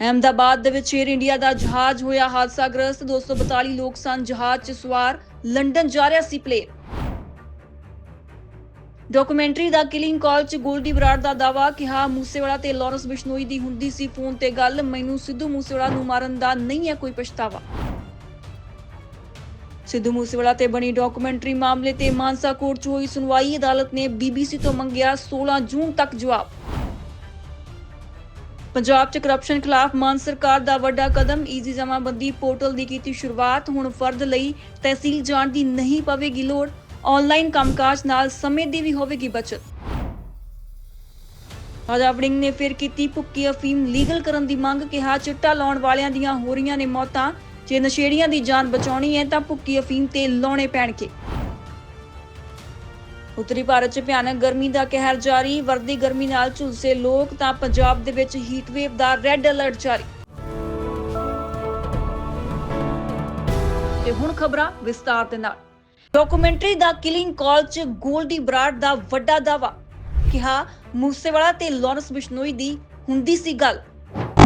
ਅਹਿਮਦਾਬਾਦ ਦੇ ਵਿੱਚ air India ਦਾ ਜਹਾਜ਼ ਹੋਇਆ ਹਾਦਸਾਗ੍ਰਸਤ। 242 ਲੋਕ ਸਨ ਜਹਾਜ਼ 'ਚ ਸਵਾਰ। ਲੰਡਨ ਜਾ ਰਿਹਾ ਸੀ ਪਲੇਨ ਡਾਕੂਮੈਂਟਰੀ ਦਾ ਕਿਲਿੰਗ ਕਾਲ 'ਚ ਗੋਲਡੀ ਬਰਾੜ ਦਾ ਦਾਵਾ ਕਿਹਾ ਮੂਸੇਵਾਲਾ ਤੇ ਲਾਰੈਂਸ ਬਿਸ਼ਨੋਈ ਦੀ ਹੁੰਦੀ ਸੀ ਫੋਨ ਤੇ ਗੱਲ। ਮੈਨੂੰ ਸਿੱਧੂ ਮੂਸੇਵਾਲਾ ਨੂੰ ਮਾਰਨ ਦਾ ਨਹੀਂ ਹੈ ਕੋਈ ਪਛਤਾਵਾ। ਸਿੱਧੂ ਮੂਸੇਵਾਲਾ ਤੇ ਬਣੀ ਡਾਕੂਮੈਂਟਰੀ ਮਾਮਲੇ ਤੇ ਮਾਨਸਾ ਕੋਰਟ 'ਚ ਹੋਈ ਸੁਣਵਾਈ। ਅਦਾਲਤ ਨੇ ਬੀਬੀਸੀ ਤੋਂ ਮੰਗਿਆ 16 ਜੂਨ ਤੱਕ ਜਵਾਬ। ਪੰਜਾਬ 'ਚ ਕਰਪਸ਼ਨ ਖਿਲਾਫ ਮਾਨ ਸਰਕਾਰ ਦਾ ਵੱਡਾ ਕਦਮ ਈਜ਼ੀ ਜਮਾਬੰਦੀ ਪੋਰਟਲ ਦੀ ਕੀਤੀ ਸ਼ੁਰੂਆਤ, ਹੁਣ ਫਰਦ ਲਈ ਤਹਿਸੀਲ ਜਾਣ ਦੀ ਨਹੀਂ ਪਵੇਗੀ ਲੋੜ। ਆਨਲਾਈਨ ਕੰਮਕਾਜ ਨਾਲ ਸਮੇਂ ਦੀ ਵੀ ਹੋਵੇਗੀ ਬਚਤ। ਰਾਜਾ ਵੜਿੰਗ ਨੇ ਫਿਰ ਕੀਤੀ ਭੁੱਕੀ ਅਫੀਮ। ਲੀਗਲ ਕਰਨ ਦੀ ਮੰਗ ਕਿਹਾ, ਚਿੱਟਾ ਲਾਉਣ ਵਾਲਿਆਂ ਦੀਆਂ ਹੋ ਰਹੀਆਂ ਨੇ ਮੌਤਾਂ। ਜੇ ਨਸ਼ੇੜੀਆਂ ਦੀ ਜਾਨ ਬਚਾਉਣੀ ਹੈ, ਤਾਂ ਭੁੱਕੀ ਅਫੀਮ ਤੇ ਲਾਉਣੇ ਪੈਣਗੇ। ਉੱਤਰੀ ਭਾਰਤ 'ਚ ਭਿਆਨਕ ਗਰਮੀ ਦਾ ਕਹਿਰ ਜਾਰੀ, ਵਰਦੀ ਗਰਮੀ ਨਾਲ ਝੁਲਸੇ ਲੋਕ ਤਾਂ ਪੰਜਾਬ ਦੇ ਵਿੱਚ ਹੀਟ ਵੇਵ ਦਾ ਰੈੱਡ ਅਲਰਟ ਜਾਰੀ। ਤੇ ਹੁਣ ਖਬਰਾਂ ਵਿਸਤਾਰ ਦੇ ਨਾਲ। ਡਾਕੂਮੈਂਟਰੀ ਦਾ ਕਿਲਿੰਗ ਕਾਲ 'ਚ ਗੋਲਡੀ ਬਰਾੜ ਦਾ ਵੱਡਾ ਦਾਵਾ ਕਿਹਾ, ਮੂਸੇਵਾਲਾ ਤੇ ਲਾਰੈਂਸ ਬਿਸ਼ਨੋਈ ਦੀ ਹੁੰਦੀ ਸੀ ਗੱਲ।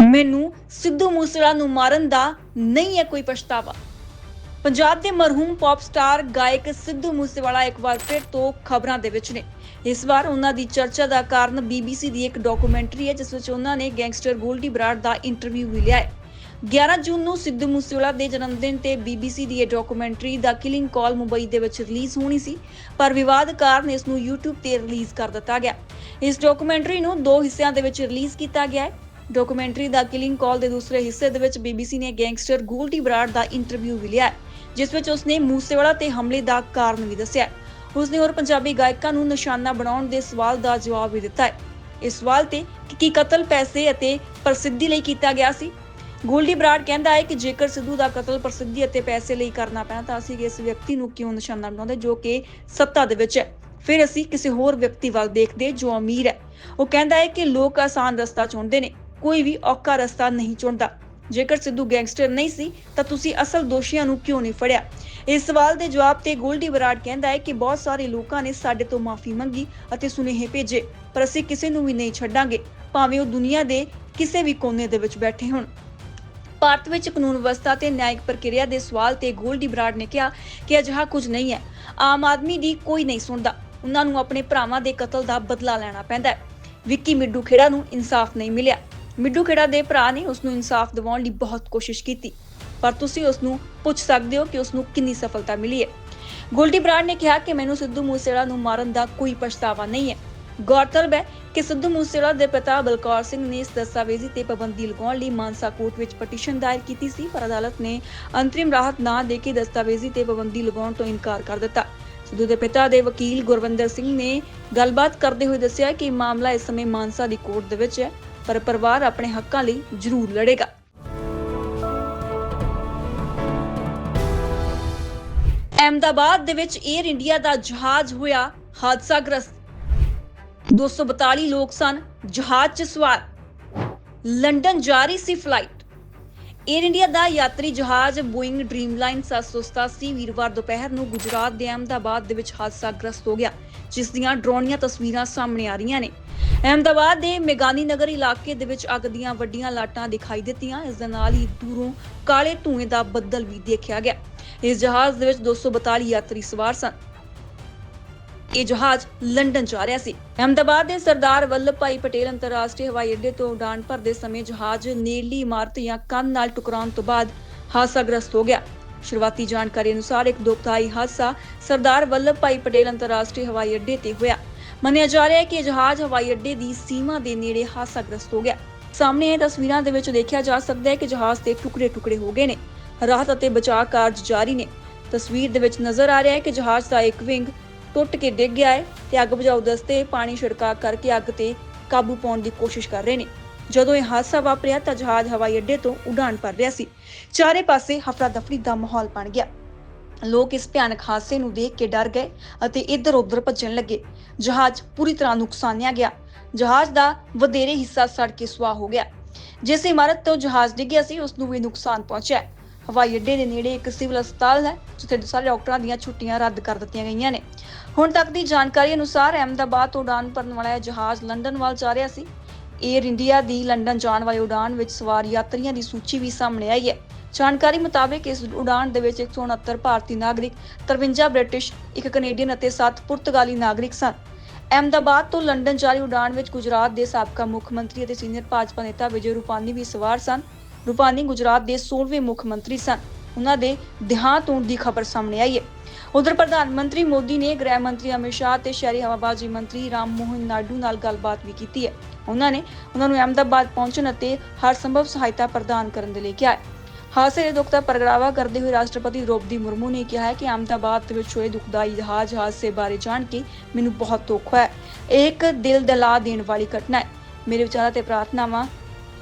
ਮੈਨੂੰ ਸਿੱਧੂ ਮੂਸੇਵਾਲਾ ਨੂੰ ਮਾਰਨ ਦਾ ਨਹੀਂ ਹੈ ਕੋਈ ਪਛਤਾਵਾ। ਪੰਜਾਬ ਦੇ ਮਰਹੂਮ ਪੌਪ ਸਟਾਰ ਗਾਇਕ ਸਿੱਧੂ ਮੂਸੇਵਾਲਾ ਇੱਕ ਵਾਰ ਫਿਰ ਤੋਂ ਖਬਰਾਂ ਦੇ ਵਿੱਚ ਨੇ। ਇਸ ਵਾਰ ਉਹਨਾਂ ਦੀ ਚਰਚਾ ਦਾ ਕਾਰਨ BBC ਦੀ ਇੱਕ ਡਾਕੂਮੈਂਟਰੀ ਹੈ, ਜਿਸ ਵਿੱਚ ਉਹਨਾਂ ਨੇ ਗੈਂਗਸਟਰ ਗੋਲਡੀ ਬਰਾੜ ਦਾ ਇੰਟਰਵਿਊ ਵੀ ਲਿਆ ਹੈ। 11 ਜੂਨ ਨੂੰ ਸਿੱਧੂ ਮੂਸੇਵਾਲਾ ਦੇ ਜਨਮ ਦਿਨ ਤੇ BBC ਦੀ ਇਹ ਡਾਕੂਮੈਂਟਰੀ ਦਾ ਕਿਲਿੰਗ ਕਾਲ ਮੁੰਬਈ ਦੇ ਵਿੱਚ ਰਿਲੀਜ਼ ਹੋਣੀ ਸੀ, ਪਰ ਵਿਵਾਦ ਕਾਰਨ ਇਸ ਨੂੰ YouTube ਤੇ ਰਿਲੀਜ਼ ਕਰ ਦਿੱਤਾ ਗਿਆ। ਇਸ ਡਾਕੂਮੈਂਟਰੀ ਨੂੰ ਦੋ ਹਿੱਸਿਆਂ ਦੇ ਵਿੱਚ ਰਿਲੀਜ਼ ਕੀਤਾ ਗਿਆ ਹੈ। ਡਾਕੂਮੈਂਟਰੀ ਦਾ ਕਿਲਿੰਗ ਕਾਲ ਦੇ ਦੂਸਰੇ ਹਿੱਸੇ ਦੇ ਵਿੱਚ BBC ਨੇ ਗੈਂਗਸਟਰ ਗੋਲਡੀ ਬਰਾੜ ਦਾ ਇੰਟਰਵਿਊ ਵੀ ਲਿਆ ਹੈ। ਜਿਸ ਵਿੱਚ ਉਸਨੇ ਮੂਸੇਵਾਲਾ ਤੇ ਹਮਲੇ ਦਾ ਕਾਰਨ ਵੀ ਦੱਸਿਆ ਉਸਨੇ ਹੋਰ ਪੰਜਾਬੀ ਗਾਇਕਾਂ ਨੂੰ ਨਿਸ਼ਾਨਾ ਬਣਾਉਣ ਦੇ ਸਵਾਲ ਦਾ ਜਵਾਬ ਵੀ ਦਿੱਤਾ ਹੈ। ਇਸ ਸਵਾਲ ਤੇ ਕਿ ਕੀ ਕਤਲ ਪੈਸੇ ਅਤੇ ਪ੍ਰਸਿੱਧੀ ਲਈ ਕੀਤਾ ਗਿਆ ਸੀ? ਗੋਲਡੀ ਬਰਾੜ ਕਹਿੰਦਾ ਹੈ ਕਿ ਜੇਕਰ ਸਿੱਧੂ ਦਾ ਕਤਲ ਪ੍ਰਸਿੱਧੀ ਅਤੇ ਪੈਸੇ ਲਈ ਕਰਨਾ ਪੈਣਾ ਤਾਂ ਅਸੀਂ ਇਸ ਵਿਅਕਤੀ ਨੂੰ ਕਿਉਂ ਨਿਸ਼ਾਨਾ ਬਣਾਉਂਦੇ ਜੋ ਕਿ ਸੱਤਾ ਦੇ ਵਿੱਚ ਹੈ? ਫਿਰ ਅਸੀਂ ਕਿਸੇ ਹੋਰ ਵਿਅਕਤੀ ਵੱਲ ਦੇਖਦੇ ਜੋ ਅਮੀਰ ਹੈ। ਉਹ ਕਹਿੰਦਾ ਹੈ ਕਿ ਲੋਕ ਆਸਾਨ ਰਸਤਾ ਚੁਣਦੇ ਨੇ, ਕੋਈ ਵੀ ਔਖਾ ਰਸਤਾ ਨਹੀਂ ਚੁਣਦਾ। ਜੇਕਰ ਸਿੱਧੂ ਗੈਂਗਸਟਰ ਨਹੀਂ ਸੀ, ਤਾਂ ਤੁਸੀਂ ਅਸਲ ਦੋਸ਼ੀਆਂ ਨੂੰ ਕਿਉਂ ਨਹੀਂ ਫੜਿਆ? ਇਸ ਸਵਾਲ ਦੇ ਜਵਾਬ ਤੇ ਗੋਲਡੀ ਬਰਾੜ ਕਹਿੰਦਾ ਹੈ ਕਿ ਬਹੁਤ ਸਾਰੇ ਲੋਕਾਂ ਨੇ ਸਾਡੇ ਤੋਂ ਮਾਫੀ ਮੰਗੀ ਅਤੇ ਸੁਨੇਹੇ ਭੇਜੇ, ਪਰ ਅਸੀਂ ਕਿਸੇ ਨੂੰ ਵੀ ਨਹੀਂ ਛੱਡਾਂਗੇ, ਭਾਵੇਂ ਉਹ ਦੁਨੀਆ ਦੇ ਕਿਸੇ ਵੀ ਕੋਨੇ ਦੇ ਵਿੱਚ ਬੈਠੇ ਹੋਣ। ਭਾਰਤ ਵਿੱਚ ਕਾਨੂੰਨ ਵਿਵਸਥਾ ਤੇ ਨਿਆਇਕ ਪ੍ਰਕਿਰਿਆ ਦੇ ਸਵਾਲ ਤੇ ਗੋਲਡੀ ਬਰਾੜ ਨੇ ਕਿਹਾ ਕਿ ਅਜਿਹਾ ਕੁਝ ਨਹੀਂ ਹੈ। ਆਮ ਆਦਮੀ ਦੀ ਕੋਈ ਨਹੀਂ ਸੁਣਦਾ। ਉਹਨਾਂ ਨੂੰ ਆਪਣੇ ਭਰਾਵਾਂ ਦੇ ਕਤਲ ਦਾ ਬਦਲਾ ਲੈਣਾ ਪੈਂਦਾ ਹੈ। ਵਿੱਕੀ ਮਿੱਡੂ ਖੇੜਾ ਨੂੰ ਇਨਸਾਫ ਨਹੀਂ ਮਿਲਿਆ। ਮਿੱਡੂ ਖੇੜਾ ਦੇ ਭਰਾ ਨੇ ਉਸ ਨੂੰ ਇਨਸਾਫ ਦਿਵਾਉਣ ਲਈ ਬਹੁਤ ਕੋਸ਼ਿਸ਼ ਕੀਤੀ। ਪਰ ਤੁਸੀਂ ਉਸ ਨੂੰ ਪੁੱਛ ਸਕਦੇ ਹੋ ਕਿ ਉਸ ਨੂੰ ਕਿੰਨੀ ਸਫਲਤਾ ਮਿਲੀ ਹੈ। ਗੋਲਡੀ ਬਰਾੜ ਨੇ ਕਿਹਾ ਕਿ ਮੈਨੂੰ ਸਿੱਧੂ ਮੂਸੇਵਾਲਾ ਨੂੰ ਮਾਰਨ ਦਾ ਕੋਈ ਪਛਤਾਵਾ ਨਹੀਂ ਹੈ। ਗੌਰਤਲਬ ਹੈ ਕਿ ਸਿੱਧੂ ਮੂਸੇਵਾਲਾ ਦੇ ਪਿਤਾ ਬਲਕੌਰ ਸਿੰਘ ਨੇ ਇਸ ਦਸਤਾਵੇਜ਼ੀ ਤੇ ਪਾਬੰਦੀ ਲਗਾਉਣ ਲਈ ਮਾਨਸਾ ਕੋਰਟ ਵਿੱਚ ਪਟੀਸ਼ਨ ਦਾਇਰ ਕੀਤੀ ਸੀ, ਪਰ ਅਦਾਲਤ ਨੇ ਅੰਤਰਿਮ ਰਾਹਤ ਨਾ ਦੇ ਕੇ ਦਸਤਾਵੇਜ਼ੀ ਤੇ ਪਾਬੰਦੀ ਲਗਾਉਣ ਤੋਂ ਇਨਕਾਰ ਕਰ ਦਿੱਤਾ। ਸਿੱਧੂ ਦੇ ਪਿਤਾ ਦੇ ਵਕੀਲ ਗੁਰਵਿੰਦਰ ਸਿੰਘ ਨੇ ਗੱਲਬਾਤ ਕਰਦੇ ਹੋਏ ਦੱਸਿਆ ਕਿ ਮਾਮਲਾ ਇਸ ਸਮੇਂ ਮਾਨਸਾ ਦੀ ਕੋਰਟ ਦੇ ਵਿੱਚ ਹੈ। ਪਰ ਪਰਿਵਾਰ ਆਪਣੇ ਹੱਕਾਂ ਲਈ ਜ਼ਰੂਰ ਲੜੇਗਾ। ਅਹਿਮਦਾਬਾਦ ਦੇ ਵਿੱਚ 에ਅਰ ਇੰਡੀਆ ਦਾ ਜਹਾਜ਼ ਹੋਇਆ ਹਾਦਸਾਗ੍ਰਸਤ। 242 ਲੋਕ ਸਨ, ਜਹਾਜ਼ 'ਚ ਸਵਾਰ। ਲੰਡਨ ਜਾ ਰਹੀ ਸੀ ਫਲਾਈਟ 에ਅਰ ਇੰਡੀਆ ਦਾ ਯਾਤਰੀ ਜਹਾਜ਼ ਬੋਇੰਗ ਡ੍ਰੀਮਲਾਈਨ 787 ਵੀਰਵਾਰ ਦੁਪਹਿਰ ਨੂੰ ਗੁਜਰਾਤ ਦੇ ਅਹਿਮਦਾਬਾਦ ਦੇ ਵਿੱਚ ਹਾਦਸਾਗ੍ਰਸਤ ਹੋ ਗਿਆ, ਜਿਸ ਦੀਆਂ ਡਰਾਉਣੀਆਂ ਤਸਵੀਰਾਂ ਸਾਹਮਣੇ ਆ ਰਹੀਆਂ ਨੇ। ਅਹਿਮਦਾਬਾਦ ਦੇ ਮੇਗਾਨੀ ਨਗਰ ਇਲਾਕੇ ਦੇ ਵਿੱਚ ਅੱਗ ਦੀਆਂ ਵੱਡੀਆਂ ਲਾਟਾਂ ਦਿਖਾਈ ਦਿੱਤੀਆਂ। ਇਸ ਦੇ ਨਾਲ ਹੀ ਦੂਰੋਂ ਕਾਲੇ ਧੂਏ ਦਾ ਬੱਦਲ ਵੀ ਦੇਖਿਆ ਗਿਆ। ਇਸ ਜਹਾਜ਼ ਦੇ ਵਿੱਚ 242 ਯਾਤਰੀ ਸਵਾਰ ਸਨ। ਇਹ ਜਹਾਜ਼ ਲੰਡਨ ਜਾ ਰਿਹਾ ਸੀ। ਅਹਿਮਦਾਬਾਦ ਦੇ ਸਰਦਾਰ ਵੱਲਭ ਭਾਈ ਪਟੇਲ ਅੰਤਰਰਾਸ਼ਟਰੀ ਹਵਾਈ ਅੱਡੇ ਤੋਂ ਉਡਾਣ ਭਰਦੇ ਸਮੇਂ ਜਹਾਜ਼ ਨੇੜਲੀ ਇਮਾਰਤ ਜਾਂ ਕੰਨ ਨਾਲ ਟਕਰਾਉਣ ਤੋਂ ਬਾਅਦ ਹਾਦਸਾਗ੍ਰਸਤ ਹੋ ਗਿਆ। ਸ਼ੁਰੂਆਤੀ ਜਾਣਕਾਰੀ ਅਨੁਸਾਰ ਇੱਕ ਦੁਖਦਾਈ ਹਾਦਸਾ ਸਰਦਾਰ ਵੱਲਭ ਭਾਈ ਪਟੇਲ ਅੰਤਰਰਾਸ਼ਟਰੀ ਹਵਾਈ ਅੱਡੇ ਤੇ ਹੋਇਆ। ਮੰਨਿਆ ਜਾ ਰਿਹਾ ਹੈ ਕਿ ਇਹ ਜਹਾਜ਼ ਹਵਾਈ ਅੱਡੇ ਦੀ ਸੀਮਾ ਦੇ ਨੇੜੇ ਹਾਦਸਾਗ੍ਰਸਤ ਹੋ ਗਿਆ। ਸਾਹਮਣੇ ਇਹ ਤਸਵੀਰਾਂ ਦੇ ਵਿੱਚ ਦੇਖਿਆ ਜਾ ਸਕਦਾ ਹੈ ਕਿ ਜਹਾਜ਼ ਦੇ ਟੁਕੜੇ-ਟੁਕੜੇ ਹੋ ਗਏ ਨੇ। ਰਾਹਤ ਅਤੇ ਬਚਾਅ ਕਾਰਜ ਜਾਰੀ ਨੇ। ਤਸਵੀਰ ਦੇ ਵਿੱਚ ਨਜ਼ਰ ਆ ਰਿਹਾ ਹੈ ਕਿ ਜਹਾਜ਼ ਦਾ ਇੱਕ ਵਿੰਗ ਟੁੱਟ ਕੇ ਡਿੱਗ ਗਿਆ ਹੈ ਤੇ ਅੱਗ ਬੁਝਾਊ ਦਸਤੇ ਪਾਣੀ ਛਿੜਕਾ ਕਰਕੇ ਅੱਗ ਤੇ ਕਾਬੂ ਪਾਉਣ ਦੀ ਕੋਸ਼ਿਸ਼ ਕਰ ਰਹੇ ਨੇ। ਜਦੋਂ ਇਹ ਹਾਦਸਾ ਵਾਪਰਿਆ ਤਾਂ ਜਹਾਜ਼ ਹਵਾਈ ਅੱਡੇ ਤੋਂ ਉਡਾਣ ਭਰ ਰਿਹਾ ਸੀ। ਚਾਰੇ ਪਾਸੇ ਹਫੜਾ ਦਫੜੀ ਦਾ ਮਾਹੌਲ ਬਣ ਗਿਆ। ਲੋਕ ਇਸ ਭਿਆਨਕ ਹਾਦਸੇ ਨੂੰ ਦੇਖ ਕੇ ਡਰ ਗਏ ਅਤੇ ਇੱਧਰ-ਉੱਧਰ ਭੱਜਣ ਲੱਗੇ। ਜਹਾਜ਼ ਪੂਰੀ ਤਰ੍ਹਾਂ ਨੁਕਸਾਨਿਆ ਗਿਆ। ਜਹਾਜ਼ ਦਾ ਵਧੇਰੇ ਹਿੱਸਾ ਸੜ ਕੇ ਸੁਆਹ ਹੋ ਗਿਆ। ਜਿਸ ਇਮਾਰਤ ਤੋਂ ਜਹਾਜ਼ ਡਿੱਗਿਆ ਸੀ, ਉਸ ਨੂੰ ਵੀ ਨੁਕਸਾਨ ਪਹੁੰਚਿਆ ਹਵਾਈ ਅੱਡੇ ਦੇ ਨੇੜੇ ਇੱਕ ਸਿਵਲ ਹਸਪਤਾਲ ਹੈ, ਜਿੱਥੇ ਸਾਰੇ ਡਾਕਟਰਾਂ ਦੀਆਂ ਛੁੱਟੀਆਂ ਰੱਦ ਕਰ ਦਿੱਤੀਆਂ ਗਈਆਂ ਨੇ। ਹੁਣ ਤੱਕ ਦੀ ਜਾਣਕਾਰੀ ਅਨੁਸਾਰ ਅਹਿਮਦਾਬਾਦ ਤੋਂ ਉਡਾਨ ਭਰਨ ਵਾਲਾ ਇਹ ਜਹਾਜ਼ ਲੰਡਨ ਵੱਲ ਜਾ ਰਿਹਾ ਸੀ। 에ਅਰ ਇੰਡੀਆ ਦੀ ਲੰਡਨ ਜਾਣ ਵਾਲੀ ਉਡਾਨ ਵਿੱਚ ਸਵਾਰ ਯਾਤਰੀਆਂ ਦੀ ਸੂਚੀ ਵੀ ਸਾਹਮਣੇ ਆਈ ਹੈ। ਜਾਣਕਾਰੀ ਮੁਤਾਬਕ ਇਸ ਉਡਾਣ ਦੇ ਵਿੱਚ 169 ਭਾਰਤੀ ਨਾਗਰਿਕ 53 ਬ੍ਰਿਟਿਸ਼, ਇੱਕ ਕੈਨੇਡੀਅਨ ਅਤੇ 7 ਪੁਰਤਗਾਲੀ ਨਾਗਰਿਕ ਸਨ। ਅਹਿਮਦਾਬਾਦ ਤੋਂ ਲੰਡਨ ਜਾਰੀ ਉਡਾਣ ਵਿੱਚ ਗੁਜਰਾਤ ਦੇ ਸਾਬਕਾ ਮੁੱਖ ਮੰਤਰੀ ਅਤੇ ਸੀਨੀਅਰ ਭਾਜਪਾ ਨੇਤਾ ਵਿਜੇ ਰੂਪਾਨੀ ਵੀ ਸਵਾਰ ਸਨ। ਰੂਪਾਨੀ ਗੁਜਰਾਤ ਦੇ 16ਵੇਂ ਮੁੱਖ ਮੰਤਰੀ ਸਨ। ਉਹਨਾਂ ਦੇ ਦੇਹਾਂਤ ਹੋਣ ਦੀ ਖਬਰ ਸਾਹਮਣੇ ਆਈ ਹੈ। ਉਧਰ ਪ੍ਰਧਾਨ ਮੰਤਰੀ ਮੋਦੀ ਨੇ ਗ੍ਰਹਿ ਮੰਤਰੀ ਅਮਿਤ ਸ਼ਾਹ ਤੇ ਸ਼ਹਿਰੀ ਹਵਾਬਾਜ਼ੀ ਮੰਤਰੀ ਰਾਮ ਮੋਹਨ ਨਾਇਡੂ ਨਾਲ ਗੱਲਬਾਤ ਵੀ ਕੀਤੀ ਹੈ। ਉਹਨਾਂ ਨੇ ਉਹਨਾਂ ਨੂੰ ਅਹਿਮਦਾਬਾਦ ਪਹੁੰਚਣ ਅਤੇ ਹਰ ਸੰਭਵ ਸਹਾਇਤਾ ਪ੍ਰਦਾਨ ਕਰਨ ਦੇ ਲਈ ਕਿਹਾ ਹੈ। ਹਾਦਸੇ ਦੇ ਦੁੱਖ ਦਾ ਪ੍ਰਗਟਾਵਾ ਕਰਦੇ ਹੋਏ ਰਾਸ਼ਟਰਪਤੀ ਦ੍ਰੋਪਦੀ ਮੁਰਮੂ ਨੇ ਕਿਹਾ ਹੈ ਕਿ ਅਹਿਮਦਾਬਾਦ ਵਿੱਚ ਹੋਏ ਦੁਖਦਾਈ ਜਹਾਜ਼ ਹਾਦਸੇ ਬਾਰੇ ਜਾਣ ਕੇ ਮੈਨੂੰ ਬਹੁਤ ਦੁੱਖ ਹੋਇਆ ਇਹ ਇੱਕ ਦਿਲ ਦਲਾ ਦੇਣ ਵਾਲੀ ਘਟਨਾ ਹੈ। ਮੇਰੇ ਵਿਚਾਰਾਂ ਤੇ ਪ੍ਰਾਰਥਨਾਵਾਂ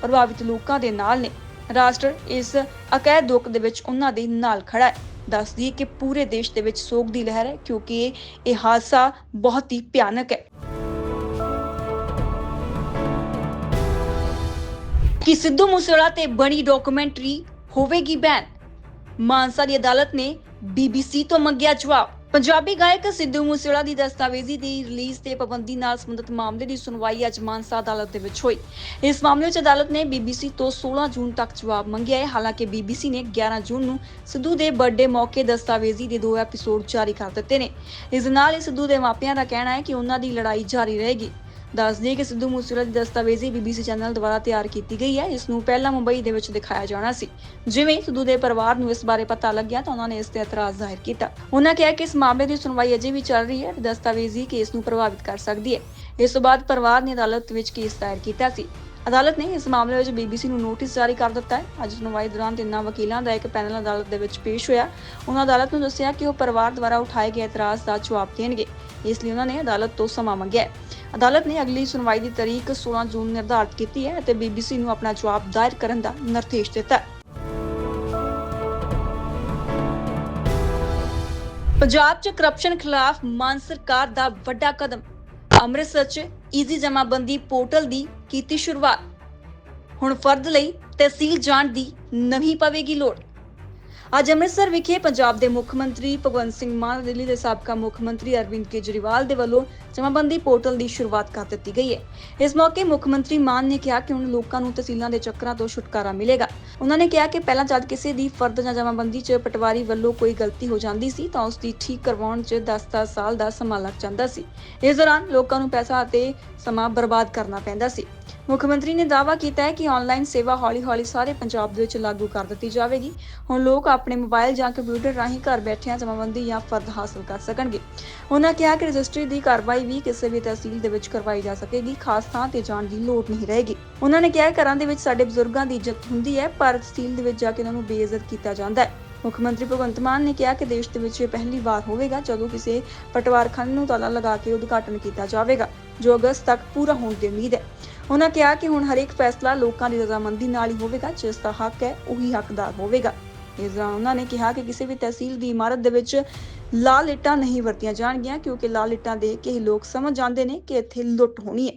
ਪ੍ਰਭਾਵਿਤ ਲੋਕਾਂ ਦੇ ਨਾਲ ਨੇ। ਰਾਸ਼ਟਰ ਇਸ ਅਕਹਿ ਦੁੱਖ ਦੇ ਵਿੱਚ ਉਹਨਾਂ ਦੇ ਨਾਲ ਖੜਾ ਹੈ। ਦੱਸਦੀ ਕਿ ਪੂਰੇ ਦੇਸ਼ ਦੇ ਵਿੱਚ ਸੋਗ ਦੀ ਲਹਿਰ ਹੈ ਕਿਉਂਕਿ ਇਹ ਹਾਦਸਾ ਬਹੁਤ ਹੀ ਭਿਆਨਕ ਹੈ। ਕਿ ਸਿੱਧੂ ਮੂਸੇਵਾਲਾ ਤੇ ਬਣੀ ਡਾਕੂਮੈਂਟਰੀ ਹੋਵੇਗੀ ਬੈਨ। ਮਾਨਸਾ ਦੀ ਅਦਾਲਤ ਨੇ BBC ਤੋਂ ਮੰਗਿਆ ਜਵਾਬ। ਪੰਜਾਬੀ ਗਾਇਕ ਸਿੱਧੂ ਮੂਸੇਵਾਲਾ ਦੀ ਦਸਤਾਵੇਜ਼ੀ ਦੀ ਰਿਲੀਜ਼ ਤੇ ਪਾਬੰਦੀ ਨਾਲ ਸੰਬੰਧਿਤ ਮਾਮਲੇ ਦੀ ਸੁਣਵਾਈ ਅੱਜ ਮਾਨਸਾ ਅਦਾਲਤ ਦੇ ਵਿੱਚ ਹੋਈ। ਇਸ ਮਾਮਲੇ ਵਿੱਚ ਅਦਾਲਤ ਨੇ BBC ਤੋਂ 16 ਜੂਨ ਤੱਕ ਜਵਾਬ ਮੰਗਿਆ ਹੈ। ਹਾਲਾਂਕਿ BBC ਨੇ 11 ਜੂਨ ਨੂੰ ਸਿੱਧੂ ਦੇ ਬਰਥਡੇ ਮੌਕੇ ਦਸਤਾਵੇਜ਼ੀ ਦੇ ਦੋ ਐਪੀਸੋਡ ਜਾਰੀ ਕਰ ਦਿੱਤੇ ਨੇ। ਇਸ ਨਾਲ ਹੀ ਸਿੱਧੂ ਦੇ ਮਾਪਿਆਂ ਦਾ ਕਹਿਣਾ ਹੈ ਕਿ ਉਹਨਾਂ ਦੀ ਲੜਾਈ ਜਾਰੀ ਰਹੇਗੀ। ਦੱਸ ਦਈਏ ਕਿ ਸਿੱਧੂ ਮੂਸੇਵਾਲਾ ਦੀ ਦਸਤਾਵੇਜ਼ੀ BBC ਚੈਨਲ ਦੁਆਰਾ ਤਿਆਰ ਕੀਤੀ ਗਈ ਹੈ ਇਸ ਨੂੰ ਪਹਿਲਾਂ ਮੁੰਬਈ ਦੇ ਵਿੱਚ ਦਿਖਾਇਆ ਜਾਣਾ ਸੀ। ਜਿਵੇਂ ਸਿੱਧੂ ਦੇ ਪਰਿਵਾਰ ਨੂੰ ਇਸ ਬਾਰੇ ਪਤਾ ਲੱਗਿਆ ਤਾਂ ਉਹਨਾਂ ਨੇ ਇਸ ਤੇ ਇਤਰਾਜ਼ ਜ਼ਾਹਿਰ ਕੀਤਾ। ਉਹਨਾਂ ਕਿਹਾ ਕਿ ਇਸ ਮਾਮਲੇ ਦੀ ਸੁਣਵਾਈ ਅਜੇ ਵੀ ਚੱਲ ਰਹੀ ਹੈ ਦਸਤਾਵੇਜ਼ੀ ਕੇਸ ਨੂੰ ਪ੍ਰਭਾਵਿਤ ਕਰ ਸਕਦੀ ਹੈ। ਇਸ ਤੋਂ ਬਾਅਦ ਪਰਿਵਾਰ ਨੇ ਅਦਾਲਤ ਵਿੱਚ ਕੇਸ ਦਾਇਰ ਕੀਤਾ ਸੀ। ਅਦਾਲਤ ਨੇ ਇਸ ਮਾਮਲੇ ਵਿੱਚ BBC ਨੂੰ ਨੋਟਿਸ ਜਾਰੀ ਕਰ ਦਿੱਤਾ ਹੈ। ਅੱਜ ਸੁਣਵਾਈ ਦੌਰਾਨ ਤਿੰਨਾਂ ਵਕੀਲਾਂ ਦਾ ਇੱਕ ਪੈਨਲ ਅਦਾਲਤ ਦੇ ਵਿੱਚ ਪੇਸ਼ ਹੋਇਆ। ਉਹਨਾਂ ਅਦਾਲਤ ਨੂੰ ਦੱਸਿਆ ਕਿ ਉਹ ਪਰਿਵਾਰ ਦੁਆਰਾ ਉਠਾਏ ਗਏ ਇਤਰਾਜ਼ ਦਾ ਜਵਾਬ ਦੇਣਗੇ। ਇਸ ਲਈ ਉਹਨਾਂ ਨੇ ਅਦਾਲਤ ਤੋਂ ਸਮਾਂ ਮੰਗਿਆ ਅਦਾਲਤ ਨੇ ਅਗਲੀ ਸੁਣਵਾਈ ਦੀ ਤਾਰੀਖ 16 ਜੂਨ ਨਿਰਧਾਰਤ ਕੀਤੀ ਹੈ ਅਤੇ BBC ਨੂੰ ਆਪਣਾ ਜਵਾਬ ਦਾਇਰ ਕਰਨ ਦਾ ਨਿਰਦੇਸ਼ ਦਿੱਤਾ ਹੈ। ਪੰਜਾਬ 'ਚ ਕਰਪਸ਼ਨ ਖਿਲਾਫ ਮਾਨ ਸਰਕਾਰ ਦਾ ਵੱਡਾ ਕਦਮ। ਅੰਮ੍ਰਿਤਸਰ 'ਚ ਈਜ਼ੀ ਜਮਾਬੰਦੀ ਪੋਰਟਲ ਦੀ ਕੀਤੀ ਸ਼ੁਰੂਆਤ। ਹੁਣ ਫਰਦ ਲਈ ਤਹਿਸੀਲ ਜਾਣ ਦੀ ਨਵੀਂ ਪਵੇਗੀ ਲੋੜ। ਅੱਜ ਅੰਮ੍ਰਿਤਸਰ ਵਿਖੇ ਪੰਜਾਬ ਦੇ ਮੁੱਖ ਮੰਤਰੀ ਭਗਵੰਤ ਸਿੰਘ ਮਾਨ ਦਿੱਲੀ ਦੇ ਸਾਬਕਾ ਮੁੱਖ ਮੰਤਰੀ ਅਰਵਿੰਦ ਕੇਜਰੀਵਾਲ ਦੇ ਵੱਲੋਂ ਜਮਾਬੰਦੀ ਪੋਰਟਲ ਦੀ ਸ਼ੁਰੂਆਤ ਕਰ ਦਿੱਤੀ ਗਈ ਹੈ। ਇਸ ਮੌਕੇ ਮੁੱਖ ਮੰਤਰੀ ਮਾਨ ਨੇ ਕਿਹਾ ਕਿ ਹੁਣ ਲੋਕਾਂ ਨੂੰ ਤਹਿਸੀਲਾਂ ਦੇ ਚੱਕਰਾਂ ਤੋਂ ਛੁਟਕਾਰਾ ਮਿਲੇਗਾ। ਉਹਨਾਂ ਨੇ ਕਿਹਾ ਕਿ ਪਹਿਲਾਂ ਜਦ ਕਿਸੇ ਦੀ ਫਰਦ ਜਾਂ ਜਮਾਬੰਦੀ 'ਚ ਪਟਵਾਰੀ ਵੱਲੋਂ ਕੋਈ ਗਲਤੀ ਹੋ ਜਾਂਦੀ ਸੀ, ਤਾਂ ਉਸ ਦੀ ਠੀਕ ਕਰਵਾਉਣ 'ਚ 10-10 ਸਾਲ ਦਾ ਸਮਾਂ ਲੱਗ ਜਾਂਦਾ ਸੀ। ਇਸ ਦੌਰਾਨ ਲੋਕਾਂ ਨੂੰ ਪੈਸਾ ਅਤੇ ਸਮਾਂ ਬਰਬਾਦ ਕਰਨਾ ਪੈਂਦਾ ਸੀ। ਮੁੱਖ ਮੰਤਰੀ ਨੇ ਦਾਅਵਾ ਕੀਤਾ ਹੈ ਕਿ ਆਨਲਾਈਨ ਸੇਵਾ ਹੌਲੀ-ਹੌਲੀ ਸਾਰੇ ਪੰਜਾਬ ਦੇ ਵਿੱਚ ਲਾਗੂ ਕਰ ਦਿੱਤੀ ਜਾਵੇਗੀ। ਹੁਣ ਲੋਕ ਆਪਣੇ ਮੋਬਾਈਲ ਜਾਂ ਕੰਪਿਊਟਰ ਰਾਹੀਂ ਘਰ ਬੈਠਿਆਂ ਜਮਾਬੰਦੀ ਜਾਂ ਫਰਦ ਹਾਸਲ ਕਰ ਸਕਣਗੇ। ਉਹਨਾਂ ਕਿਹਾ ਕਿ ਰਜਿਸਟਰੀ ਦੀ ਕਾਰਵਾਈ ਵੀ ਕਿਸੇ ਵੀ ਤਹਿਸੀਲ ਦੇ ਵਿੱਚ ਕਰਵਾਈ ਜਾ ਸਕੇਗੀ, ਖਾਸ ਥਾਂ ਤੇ ਜਾਣ ਦੀ ਲੋੜ ਨਹੀਂ ਰਹੇਗੀ। ਉਹਨਾਂ ਨੇ ਕਿਹਾ, ਘਰਾਂ ਦੇ ਵਿੱਚ ਸਾਡੇ ਬਜ਼ੁਰਗਾਂ ਦੀ ਇੱਜ਼ਤ ਹੁੰਦੀ ਹੈ, ਪਰ ਤਹਿਸੀਲ ਦੇ ਵਿੱਚ ਜਾ ਕੇ ਉਹਨਾਂ ਨੂੰ ਬੇਇੱਜ਼ਤ ਕੀਤਾ ਜਾਂਦਾ ਹੈ। ਮੁੱਖ ਮੰਤਰੀ ਭਗਵੰਤ ਮਾਨ ਨੇ ਕਿਹਾ ਕਿ ਦੇਸ਼ ਦੇ ਵਿੱਚ ਇਹ ਪਹਿਲੀ ਵਾਰ ਹੋਵੇਗਾ ਜਦੋਂ ਕਿਸੇ ਪਟਵਾਰਖਾਨੇ ਨੂੰ ਤਾਲਾ ਲਗਾ ਕੇ ਉਦਘਾਟਨ ਕੀਤਾ ਜਾਵੇਗਾ, ਜੋ ਅਗਸਤ ਤੱਕ ਪੂਰਾ ਹੋਣ ਦੀ ਉਮੀਦ ਹੈ। ਉਹਨਾਂ ਕਿਹਾ ਕਿ ਹੁਣ ਹਰੇਕ ਫੈਸਲਾ ਲੋਕਾਂ ਦੀ ਰਜ਼ਾਮੰਦੀ ਨਾਲ ਹੀ ਹੋਵੇਗਾ, ਜਿਸ ਦਾ ਹੱਕ ਹੈ, ਉਹੀ ਹੱਕਦਾਰ ਹੋਵੇਗਾ। ਇਸ ਦੌਰਾਨ uh, ਉਹਨਾਂ ਨੇ ਕਿਹਾ ਕਿ ਕਿਸੇ ਵੀ ਤਹਿਸੀਲ ਦੀ ਇਮਾਰਤ ਦੇ ਵਿੱਚ ਲਾਲ ਇੱਟਾਂ ਨਹੀਂ ਵਰਤੀਆਂ ਜਾਣਗੀਆਂ ਕਿਉਂਕਿ ਲਾਲ ਇੱਟਾਂ ਦੇਖ ਕੇ ਹੀ ਲੋਕ ਸਮਝ ਜਾਂਦੇ ਨੇ ਕਿ ਇੱਥੇ ਲੁੱਟ ਹੋਣੀ ਹੈ।